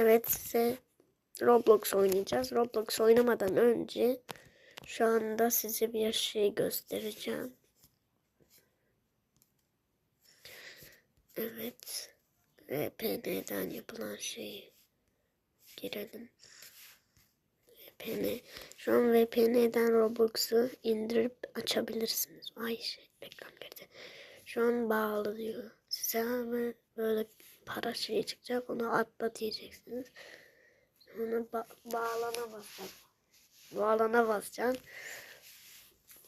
Evet size Roblox oynayacağız. Roblox oynamadan önce şu anda size bir şey göstereceğim. Evet. VPN'den yapılan şeyi girelim. VPN. Şu an VPN'den Roblox'u indirip açabilirsiniz. Ay şey reklam girdi. Şu an bağlı diyor. Size hemen böyle para şeyi çıkacak. Onu atla diyeceksiniz. Sonra ba bağlana basacak. Bağlana basacaksın.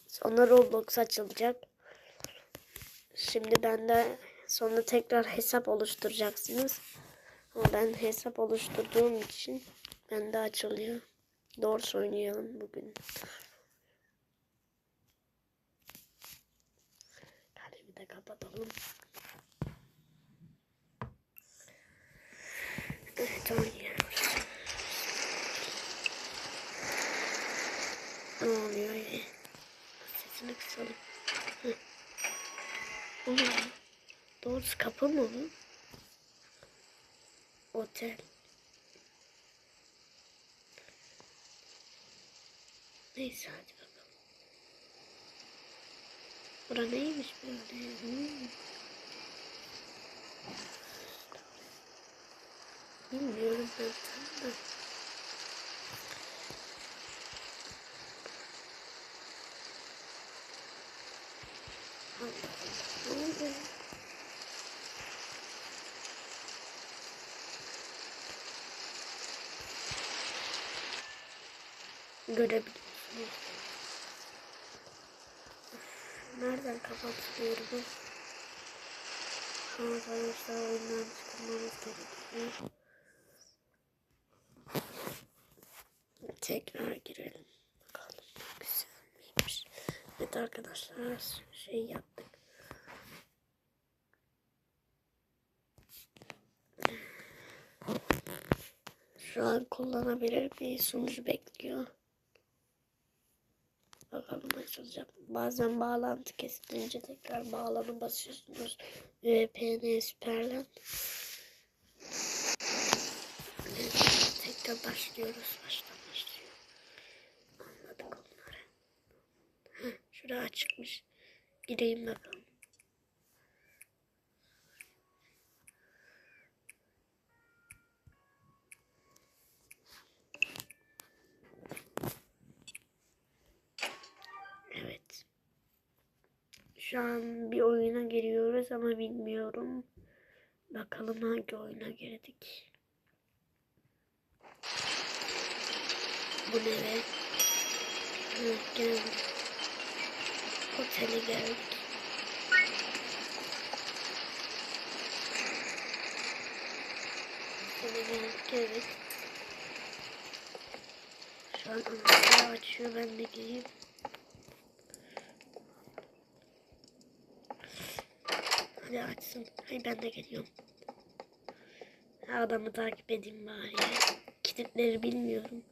Sonra Roblox açılacak. Şimdi ben de sonra tekrar hesap oluşturacaksınız. Ama ben hesap oluşturduğum için bende açılıyor. Doğru oynayalım bugün. Kalemi de kapatalım. Evet oynuyoruz. Ne oluyor ya? Sesini kısalım. Hı. O ne? Doğrusu kapı mı bu? Otel. Neyse hadi bakalım. Bura neymiş böyle? Hmm. Bilmiyorum oldu? Görebiliyorsunuz. Üf, Nereden kapatılıyor bu? Arkadaşlar oyundan çıkmamız gerekiyor. Tekrar girelim. Bakalım güzel miymiş. Evet arkadaşlar şey yaptık. Şu an kullanabilir bir sunucu bekliyor. Bakalım açılacak. Bazen bağlantı kesilince tekrar bağlanı basıyorsunuz. VPN süperlen. Evet, tekrar başlıyoruz. Baştan Şurada açıkmış. Gireyim bakalım. Evet. Şu an bir oyuna giriyoruz ama bilmiyorum. Bakalım hangi oyuna girdik. Bu ne be? Evet, geldik. Otele geldik. Otele geldik evet. Şu an anahtarı açıyor ben de gireyim. Hadi açsın. Hay ben de geliyorum. Adamı takip edeyim bari. Kilitleri bilmiyorum.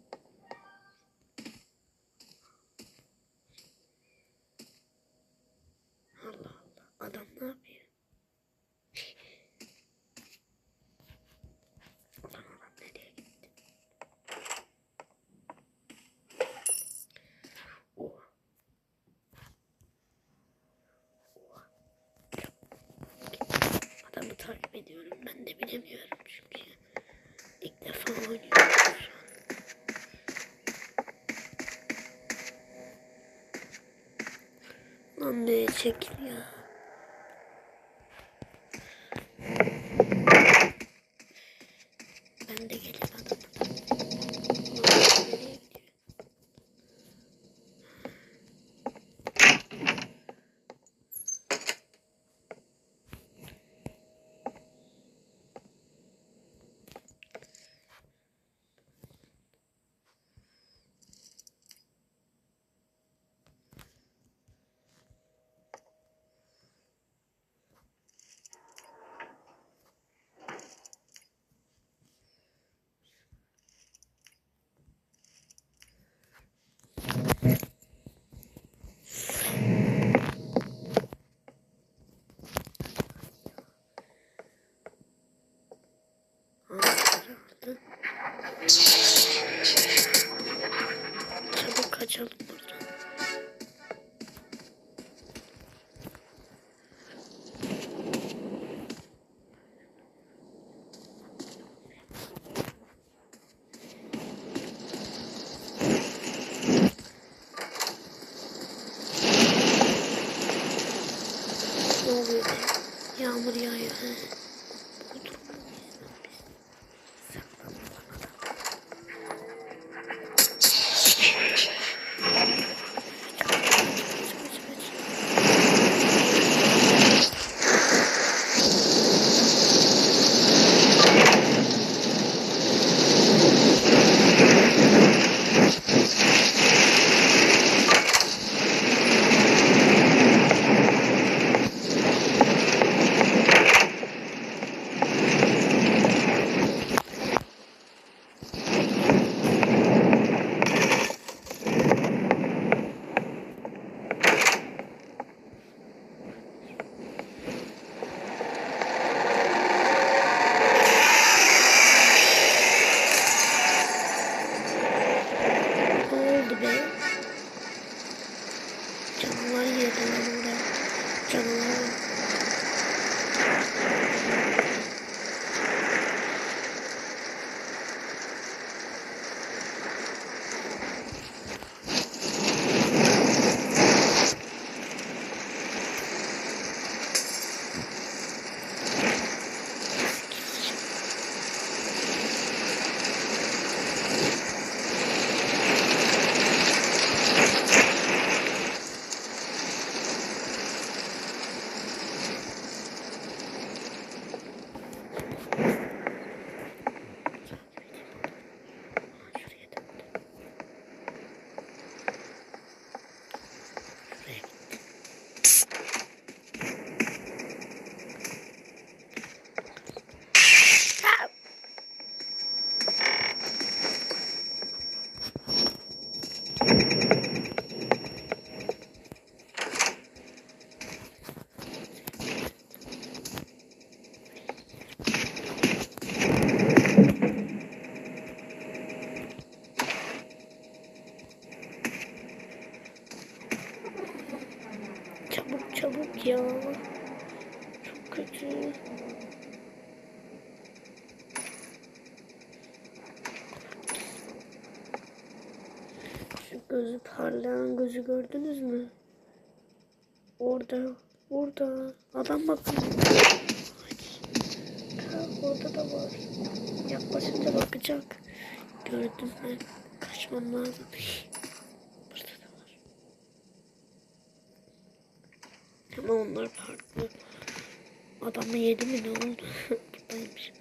Ediyorum. Ben de bilemiyorum çünkü. İlk defa oynuyorum şu an. Lan ne çekil ya. Çabuk kaçalım buradan. Ne oluyor? Yağmur yağıyor. Mü? Orada, orada. Adam bakın. Ha, orada da var. Yaklaşınca bakacak. Gördüm ben. Kaçmam lazım. Burada da var. Ama onlar farklı. Adamı yedi mi ne oldu? Buradaymış.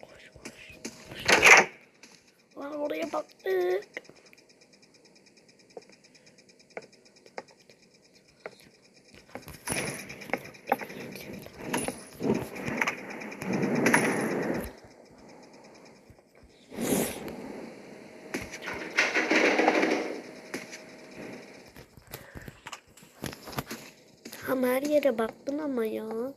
Koş koş. koş. Lan oraya baktık. Ama her yere baktın ama ya.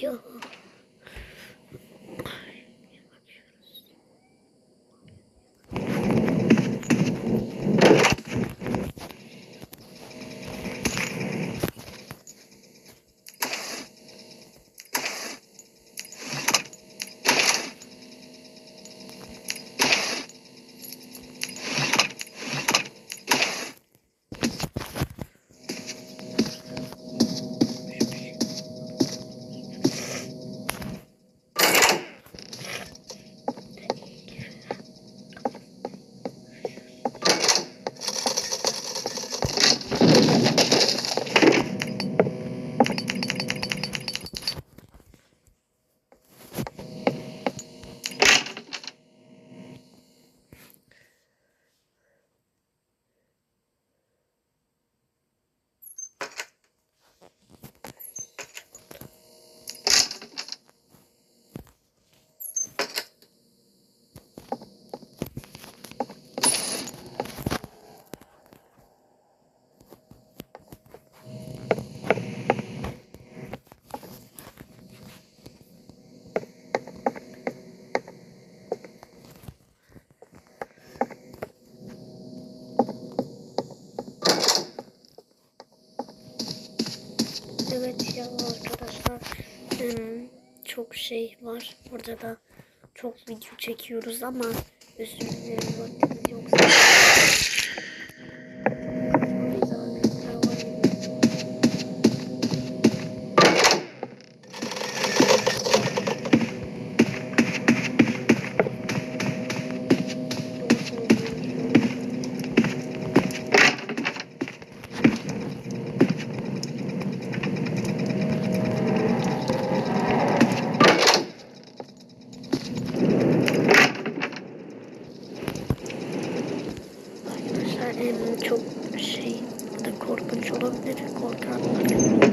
Çabuk çok şey var. Burada da çok video çekiyoruz ama özür dilerim vaktimiz yoksa. Arkadaşlar em, çok şey da korkunç olabilir korkanlar.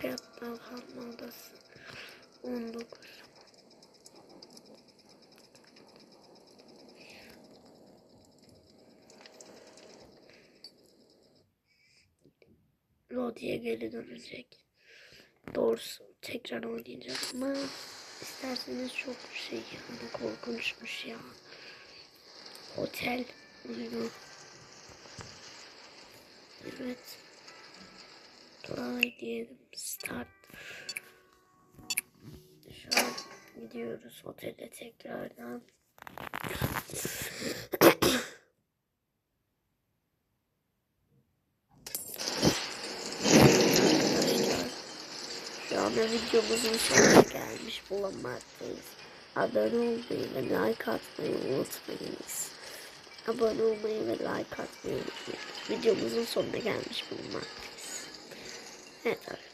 Hayatta kalma odası. 19. Lodi'ye geri dönecek. Doğrusu tekrar oynayacağım ama isterseniz çok şey yani korkunçmuş ya. Otel oyunu. Evet. Play diyelim. Start. Şu an gidiyoruz otele tekrardan. Şu anda videomuzun sonuna gelmiş bulunmaktayız. Abone olmayı ve like atmayı unutmayınız. Abone olmayı ve like atmayı unutmayın. Videomuzun sonuna gelmiş bulunmaktayız. Evet arkadaşlar.